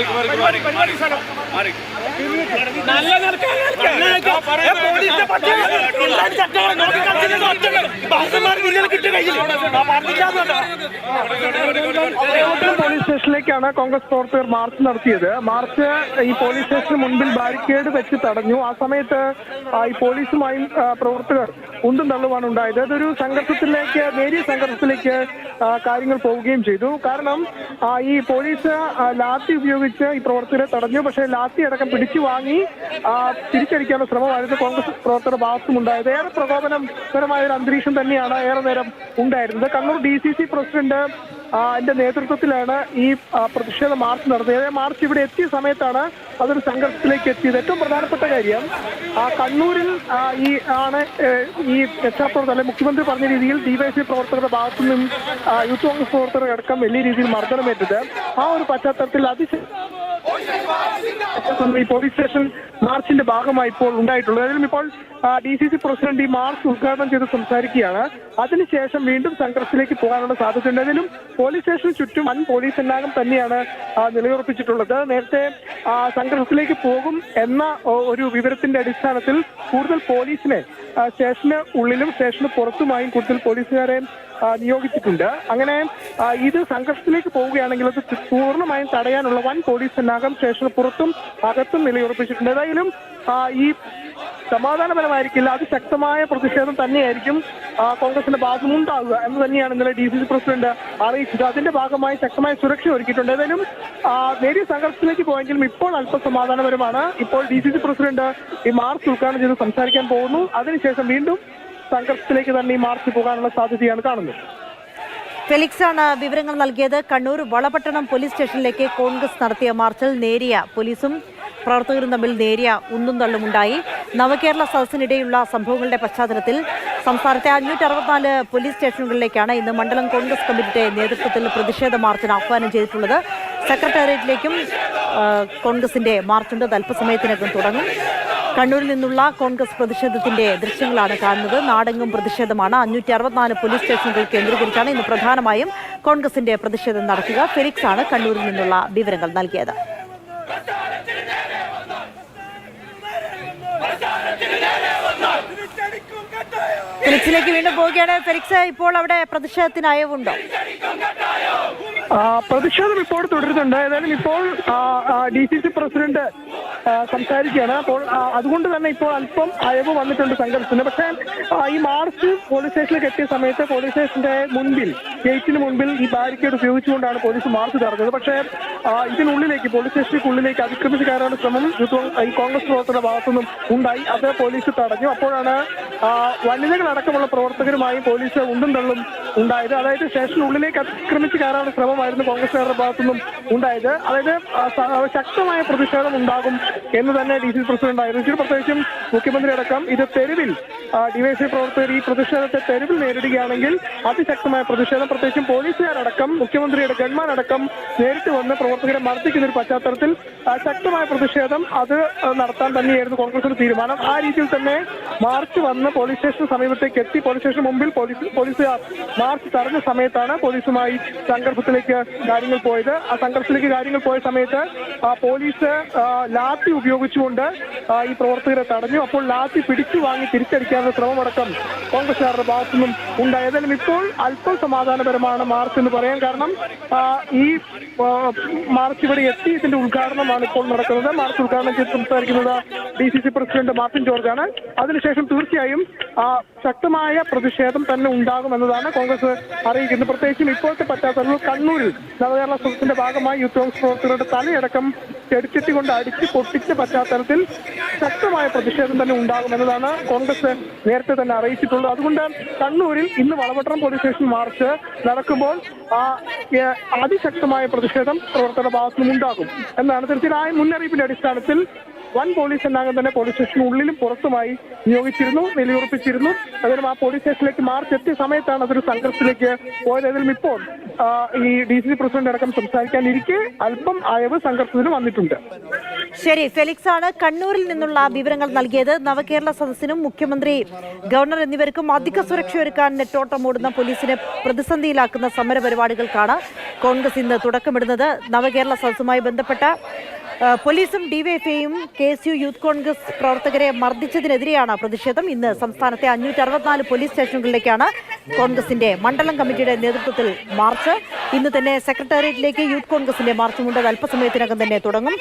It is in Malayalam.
ਇੱਕ ਵਾਰ ਇੱਕ ਵਾਰ ਇੱਕ ਵਾਰੀ। ਸਾਡਾ കോട്ടയം പോലീസ് സ്റ്റേഷനിലേക്കാണ് കോൺഗ്രസ് പ്രവർത്തകർ മാർച്ച് നടത്തിയത്. മാർച്ച് ഈ പോലീസ് സ്റ്റേഷന് മുൻപിൽ ബാരിക്കേഡ് വെച്ച് തടഞ്ഞു. ആ സമയത്ത് ഈ പോലീസുമായും പ്രവർത്തകർ ഉന്തും തള്ളുമാണ് ഉണ്ടായത്. അതൊരു സംഘർഷത്തിലേക്ക് നേരിയ സംഘർഷത്തിലേക്ക് കാര്യങ്ങൾ പോവുകയും ചെയ്തു. കാരണം ഈ പോലീസ് ലാത്തി ഉപയോഗിച്ച് ഈ പ്രവർത്തകരെ തടഞ്ഞു. പക്ഷേ ലാത്തി അടക്കം പിടിച്ചു വാങ്ങി തിരിച്ചടിക്കാനുള്ള ശ്രമമായിരുന്നു കോൺഗ്രസ് പ്രവർത്തകരുടെ ഭാഗത്തും ഉണ്ടായത് ഏറെ പ്രകോപനപരമായ ഒരു അന്തരീക്ഷം തന്നെയാണ് ഏറെ നേരം ഉണ്ടായിരുന്നത്. Kannur D C C president ആ, എന്റെ നേതൃത്വത്തിലാണ് ഈ പ്രതിഷേധ മാർച്ച് നടത്തിയത് മാർച്ച് ഇവിടെ എത്തിയ സമയത്താണ് അതൊരു സംഘർഷത്തിലേക്ക് എത്തിയത്. ഏറ്റവും പ്രധാനപ്പെട്ട കാര്യം ആ കണ്ണൂരിൽ ഈ ആണ് ഈ രക്ഷാപ്രവർത്തകർ അല്ലെ മുഖ്യമന്ത്രി പറഞ്ഞ രീതിയിൽ ഡിവൈഎസ്പി പ്രവർത്തകരുടെ ഭാഗത്തു നിന്നും യൂത്ത് കോൺഗ്രസ് പ്രവർത്തകരടക്കം വലിയ രീതിയിൽ മർദ്ദനമേറ്റത്. ആ ഒരു പശ്ചാത്തലത്തിൽ അതിശ പോലീസ് സ്റ്റേഷൻ മാർച്ചിന്റെ ഭാഗമായി ഇപ്പോൾ ഉണ്ടായിട്ടുള്ളത്. അതിലും ഇപ്പോൾ ഡി സി സി പ്രസിഡന്റ് ഈ മാർച്ച് ഉദ്ഘാടനം ചെയ്ത് സംസാരിക്കുകയാണ്. അതിനുശേഷം വീണ്ടും സംഘർഷത്തിലേക്ക് പോകാനുള്ള സാധ്യതയുണ്ട്. അതിലും പോലീസ് സ്റ്റേഷന് ചുറ്റും വൻ പോലീസ് സന്നാഹം തന്നെയാണ് നിലയുറപ്പിച്ചിട്ടുള്ളത്. നേരത്തെ സംഘർഷത്തിലേക്ക് പോകും എന്ന ഒരു വിവരത്തിന്റെ അടിസ്ഥാനത്തിൽ കൂടുതൽ പോലീസിനെ സ്റ്റേഷന് ഉള്ളിലും സ്റ്റേഷന് പുറത്തുമായും കൂടുതൽ പോലീസുകാരെ നിയോഗിച്ചിട്ടുണ്ട്. അങ്ങനെ ഇത് സംഘർഷത്തിലേക്ക് പോവുകയാണെങ്കിൽ അത് പൂർണമായും തടയാനുള്ള വൻ പോലീസ് സന്നാഹം സ്റ്റേഷന് പുറത്തും അകത്തും നിലയുറപ്പിച്ചിട്ടുണ്ട്. ആ, ഈ സമാധാനപരമായിരിക്കില്ല അതിശക്തമായ പ്രതിഷേധം തന്നെയായിരിക്കും കോൺഗ്രസിന്റെ ഭാഗമുണ്ടാവുക എന്ന് തന്നെയാണ് ഇന്നലെ ഡി സി സി പ്രസിഡന്റ് അറിയിച്ചത്. അതിന്റെ ഭാഗമായി ശക്തമായ സുരക്ഷ ഒരുക്കിയിട്ടുണ്ട്. ഏതായാലും നേരിയ സംഘർഷത്തിലേക്ക് പോയെങ്കിലും ഇപ്പോൾ അല്പം സമാധാനപരമാണ് ഇപ്പോൾ ഡി സി സി പ്രസിഡന്റ് ഈ മാർച്ച് ഉദ്ഘാടനം ചെയ്ത് സംസാരിക്കാൻ പോകുന്നു. അതിനുശേഷം വീണ്ടും സംഘർഷത്തിലേക്ക് തന്നെ ഈ മാർച്ച് പോകാനുള്ള സാധ്യതയാണ് കാണുന്നത്. ഫെലിക്സ് ആണ് വിവരങ്ങൾ നൽകിയത്. കണ്ണൂർ വളപട്ടണം പോലീസ് സ്റ്റേഷനിലേക്ക് കോൺഗ്രസ് നടത്തിയ മാർച്ചിൽ നേരിയ പോലീസും പ്രവർത്തകരും തമ്മിൽ നേരിയ ഉന്നും തള്ളുമുണ്ടായി നവകേരള സദസ്സിനിടെയുള്ള സംഭവങ്ങളുടെ പശ്ചാത്തലത്തിൽ സംസ്ഥാനത്തെ അഞ്ഞൂറ്റി അറുപത്തിനാല് പോലീസ് സ്റ്റേഷനുകളിലേക്കാണ് ഇന്ന് മണ്ഡലം കോൺഗ്രസ് കമ്മിറ്റിയുടെ നേതൃത്വത്തിൽ പ്രതിഷേധ മാർച്ചിന് ആഹ്വാനം ചെയ്തിട്ടുള്ളത്. സെക്രട്ടേറിയറ്റിലേക്കും കോൺഗ്രസിന്റെ മാർച്ചുണ്ട്. അല്പസമയത്തിനകം തുടങ്ങും. കണ്ണൂരിൽ നിന്നുള്ള കോൺഗ്രസ് പ്രതിഷേധത്തിന്റെ ദൃശ്യങ്ങളാണ് കാണുന്നത്. നാടെങ്ങും പ്രതിഷേധമാണ്. അഞ്ഞൂറ്റി അറുപത്തിനാല് പോലീസ് സ്റ്റേഷനുകൾ കേന്ദ്രീകരിച്ചാണ് ഇന്ന് പ്രധാനമായും കോൺഗ്രസിന്റെ പ്രതിഷേധം നടക്കുക. ഫെലിക്സ് ആണ് കണ്ണൂരിൽ നിന്നുള്ള വിവരങ്ങൾ നൽകിയത്. ഫെലിക്സിലേക്ക് വീണ്ടും പോവുകയാണ്. ഫെലിക്സ് ഇപ്പോൾ അവിടെ പ്രതിഷേധത്തിന് അയവുണ്ടോ പ്രതിഷേധം ഇപ്പോൾ തുടരുന്നുണ്ട്. ഏതായാലും ഇപ്പോൾ ഡി സി സി പ്രസിഡന്റ് സംസാരിക്കുകയാണ്. അപ്പോൾ അതുകൊണ്ട് തന്നെ ഇപ്പോൾ അല്പം അയവ് വന്നിട്ടുണ്ട് സംഘർഷത്തിന്. പക്ഷേ ഈ മാർച്ച് പോലീസ് സ്റ്റേഷനിലേക്ക് എത്തിയ സമയത്ത് പോലീസ് സ്റ്റേഷന്റെ മുൻപിൽ ഗേറ്റിന് മുൻപിൽ ഈ ബാരിക്കേഡ് ഉപയോഗിച്ചുകൊണ്ടാണ് പോലീസ് മാർച്ച് നടന്നത് പക്ഷേ ഇതിനുള്ളിലേക്ക് പോലീസ് സ്റ്റേഷനുള്ളിലേക്ക് അതിക്രമിച്ച് കയറാനുള്ള ശ്രമം ഈ കോൺഗ്രസ് പ്രവർത്തകരുടെ ഭാഗത്തുനിന്നും ഉണ്ടായി. അത് പോലീസ് തടഞ്ഞു. അപ്പോഴാണ് വനിതകളടക്കമുള്ള പ്രവർത്തകരുമായി പോലീസ് ഉണ്ടും തള്ളും ഉണ്ടായത്. അതായത് സ്റ്റേഷനുള്ളിലേക്ക് അതിക്രമിച്ച് കയറാനുള്ള ശ്രമമായിരുന്നു കോൺഗ്രസുകാരുടെ ഭാഗത്തുനിന്നും ഉണ്ടായത്. അതായത് ശക്തമായ പ്രതിഷേധം ഉണ്ടാകും എന്ന് തന്നെ ഡി സി പ്രസിഡന്റ് ആയിരുന്നു. പ്രത്യേകിച്ചും മുഖ്യമന്ത്രി അടക്കം ഇത് തെരുവിൽ ഡിവൈഎസ്ഐ പ്രവർത്തകർ ഈ പ്രതിഷേധത്തെ തെരുവിൽ നേരിടുകയാണെങ്കിൽ അതിശക്തമായ പ്രതിഷേധം. പ്രത്യേകിച്ചും പോലീസുകാരടക്കം മുഖ്യമന്ത്രിയുടെ ഗൺമാൻ അടക്കം നേരിട്ട് വന്ന് പ്രവർത്തകരെ മർദ്ദിക്കുന്ന ഒരു പശ്ചാത്തലത്തിൽ ശക്തമായ പ്രതിഷേധം അത് നടത്താൻ തന്നെയായിരുന്നു കോൺഗ്രസിന്റെ തീരുമാനം. ആ രീതിയിൽ തന്നെ മാർച്ച് വന്ന് പോലീസ് സ്റ്റേഷന് സമീപത്തേക്ക് എത്തി. പോലീസ് സ്റ്റേഷന് മുമ്പിൽ പോലീസ് പോലീസുകാർ മാർച്ച് തടഞ്ഞ സമയത്താണ് പോലീസുമായി സംഘർഷത്തിലേക്ക് കാര്യങ്ങൾ പോയത്. ആ സംഘർഷത്തിലേക്ക് കാര്യങ്ങൾ പോയ സമയത്ത് പോലീസ് ലാത്തി ഉപയോഗിച്ചുകൊണ്ട് ഈ പ്രവർത്തകരെ തടഞ്ഞു. അപ്പോൾ ലാത്തി പിടിച്ചു വാങ്ങി തിരിച്ചടിക്കാനുള്ള ശ്രമമടക്കം കോൺഗ്രസുകാരുടെ ഭാഗത്തുനിന്നും ഉണ്ടായി. ഏതായാലും ഇപ്പോൾ അല്പം സമാധാനപരമാണ് മാർച്ച് എന്ന് പറയാൻ കാരണം ഈ മാർച്ച് ഇവിടെ എത്തി ഇതിന്റെ ഉദ്ഘാടനമാണ് ഇപ്പോൾ നടക്കുന്നത്. മാർച്ച് ഉദ്ഘാടനം ചെയ്ത് സംസാരിക്കുന്നത് D C C president Martin ജോർജാണ്. അതിനുശേഷം തീർച്ചയായും ശക്തമായ പ്രതിഷേധം തന്നെ ഉണ്ടാകുമെന്നതാണ് കോൺഗ്രസ് അറിയിക്കുന്നത്. പ്രത്യേകിച്ചും ഇപ്പോഴത്തെ പശ്ചാത്തലത്തിൽ കണ്ണൂരിൽ നവകേരള സദസ്സിന്റെ ഭാഗമായി യൂത്ത് കോൺഗ്രസ് പ്രവർത്തകരുടെ തലയടക്കം ചെടിച്ചെട്ടി കൊണ്ട് അടിച്ച് പൊട്ടിച്ച പശ്ചാത്തലത്തിൽ ശക്തമായ പ്രതിഷേധം തന്നെ ഉണ്ടാകുമെന്നതാണ് കോൺഗ്രസ് നേരത്തെ തന്നെ അറിയിച്ചിട്ടുള്ളത്. അതുകൊണ്ട് കണ്ണൂരിൽ ഇന്ന് വളപട്ടണം പോലീസ് സ്റ്റേഷൻ മാർച്ച് നടക്കുമ്പോൾ ആ, അതിശക്തമായ പ്രതിഷേധം പ്രവർത്തകരുടെ ഭാഗത്തുനിന്നും ഉണ്ടാകും എന്നാണ് തീർച്ചയായും മുന്നറിയിപ്പിന്റെ അടിസ്ഥാനത്തിൽ വൻ പോലീസ് സന്നാഹം തന്നെ പോലീസ് സ്റ്റേഷനുള്ളിലും പുറത്തുമായി നിയോഗിച്ചിരുന്നു നിലയുറപ്പിച്ചിരുന്നു. അതിനും ആ പോലീസ് സ്റ്റേഷനിലേക്ക് മാർച്ച് എത്തിയ സമയത്താണ് അതൊരു സംഘർഷത്തിലേക്ക് പോയത്. അതിലും ഇപ്പോൾ ഈ ഡി സി പ്രസിഡന്റ് അടക്കം സംസാരിക്കാനിരിക്കെ അല്പം അയവ് സംഘർഷത്തിന് വന്നിട്ടുണ്ട്. ശരി ഫെലിക്സ് ആണ് കണ്ണൂരിൽ നിന്നുള്ള വിവരങ്ങൾ നൽകിയത്. നവകേരള സദസ്സിനും മുഖ്യമന്ത്രി ഗവർണർ എന്നിവർക്കും അധിക സുരക്ഷ ഒരുക്കാൻ നെട്ടോട്ടം ഓടുന്ന പോലീസിനെ പ്രതിസന്ധിയിലാക്കുന്ന സമര പരിപാടികൾക്കാണ് കോൺഗ്രസ് ഇന്ന് തുടക്കമിടുന്നത്. നവകേരള സദസ്സുമായി ബന്ധപ്പെട്ട പോലീസും ഡിവൈഎഫ്ഐയും K S U Youth Congress പ്രവർത്തകരെ മർദ്ദിച്ചതിനെതിരെയാണ് പ്രതിഷേധം. ഇന്ന് സംസ്ഥാനത്തെ അഞ്ഞൂറ്റി അറുപത്തിനാല് പോലീസ് സ്റ്റേഷനുകളിലേക്കാണ് കോൺഗ്രസിന്റെ മണ്ഡലം കമ്മിറ്റിയുടെ നേതൃത്വത്തിൽ മാർച്ച്. ഇന്ന് തന്നെ സെക്രട്ടേറിയറ്റിലേക്ക് യൂത്ത് കോൺഗ്രസിന്റെ മാർച്ചുമുണ്ട്. അല്പസമയത്തിനകം തന്നെ തുടങ്ങും.